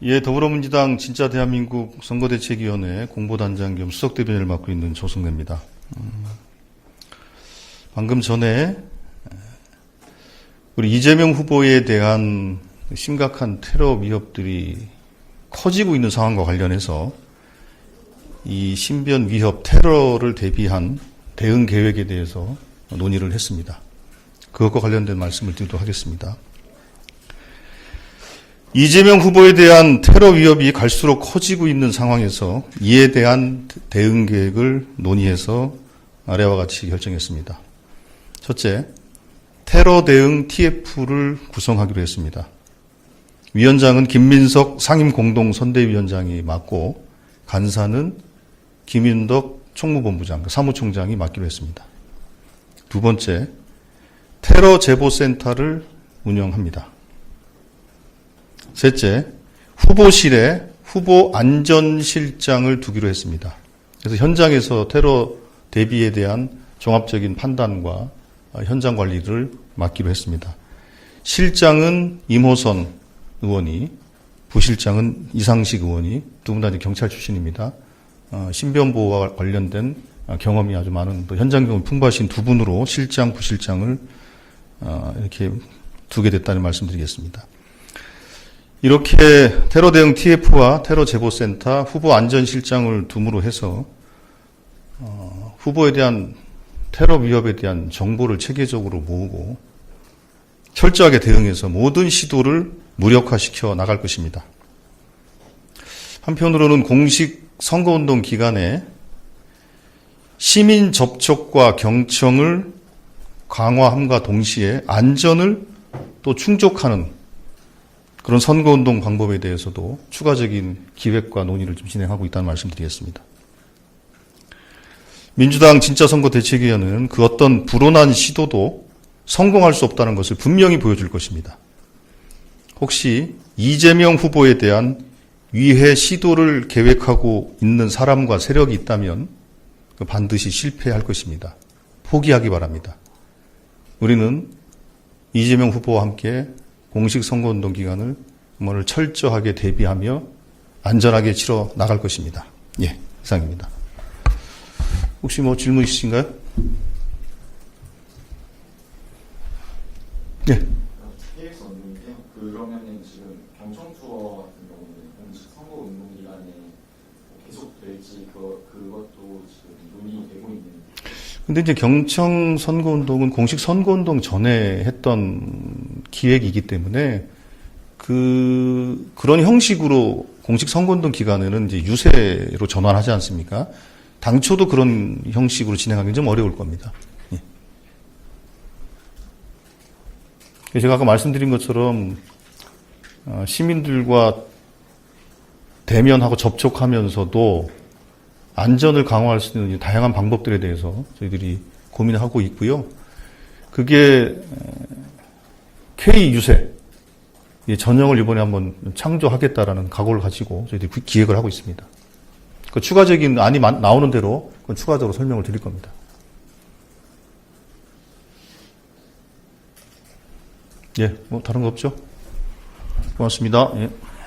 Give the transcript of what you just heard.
예, 더불어민주당 진짜 대한민국 선거대책위원회 공보단장 겸 수석대변인을 맡고 있는 조승래입니다. 음, 방금 전에 우리 이재명 후보에 대한 심각한 테러 위협들이 커지고 있는 상황과 관련해서 이 신변 위협 테러를 대비한 대응 계획에 대해서 논의를 했습니다. 그것과 관련된 말씀을 드리도록 하겠습니다. 이재명 후보에 대한 테러 위협이 갈수록 커지고 있는 상황에서 이에 대한 대응 계획을 논의해서 아래와 같이 결정했습니다. 첫째, 테러 대응 TF를 구성하기로 했습니다. 위원장은 김민석 상임 공동 선대위원장이 맡고 간사는 김윤덕 총무본부장, 사무총장이 맡기로 했습니다. 두 번째, 테러 제보센터를 운영합니다. 셋째, 후보실에 후보 안전실장을 두기로 했습니다. 그래서 현장에서 테러 대비에 대한 종합적인 판단과 현장 관리를 맡기로 했습니다. 실장은 임호선 의원이, 부실장은 이상식 의원이 두 분 다 경찰 출신입니다. 어, 신변보호와 관련된 경험이 아주 많은 또 현장 경험 풍부하신 두 분으로 실장, 부실장을 어, 이렇게 두게 됐다는 말씀드리겠습니다. 이렇게 테러 대응 TF와 테러 제보센터 후보 안전실장을 둠으로 해서 어, 후보에 대한 테러 위협에 대한 정보를 체계적으로 모으고 철저하게 대응해서 모든 시도를 무력화시켜 나갈 것입니다. 한편으로는 공식 선거운동 기간에 시민 접촉과 경청을 강화함과 동시에 안전을 또 충족하는 그런 선거운동 방법에 대해서도 추가적인 기획과 논의를 좀 진행하고 있다는 말씀 드리겠습니다. 민주당 진짜 선거 대책위원회는 그 어떤 불온한 시도도 성공할 수 없다는 것을 분명히 보여줄 것입니다. 혹시 이재명 후보에 대한 위해 시도를 계획하고 있는 사람과 세력이 있다면 반드시 실패할 것입니다. 포기하기 바랍니다. 우리는 이재명 후보와 함께 공식 선거운동 기간을 정말 철저하게 대비하며 안전하게 치러 나갈 것입니다. 예, 이상입니다. 혹시 뭐 질문 있으신가요? 예. 그러면은 지금 경청 투어 같은 경우는 공식 선거 운동 기간에 계속 될지 그 그것도 지금 논의되고 있는. 근데 이제 경청 선거 운동은 공식 선거 운동 전에 했던 기획이기 때문에 그, 그런 형식으로 공식 선거운동 기간에는 이제 유세로 전환하지 않습니까? 당초도 그런 형식으로 진행하기는 좀 어려울 겁니다. 예. 제가 아까 말씀드린 것처럼 어, 시민들과 대면하고 접촉하면서도 안전을 강화할 수 있는 다양한 방법들에 대해서 저희들이 고민을 하고 있고요. 그게 K 유세 전형을 이번에 한번 창조하겠다라는 각오를 가지고 저희들이 기획을 하고 있습니다. 그 추가적인 안이 나오는 대로 그건 추가적으로 설명을 드릴 겁니다. 예, 뭐 다른 거 없죠? 고맙습니다. 예.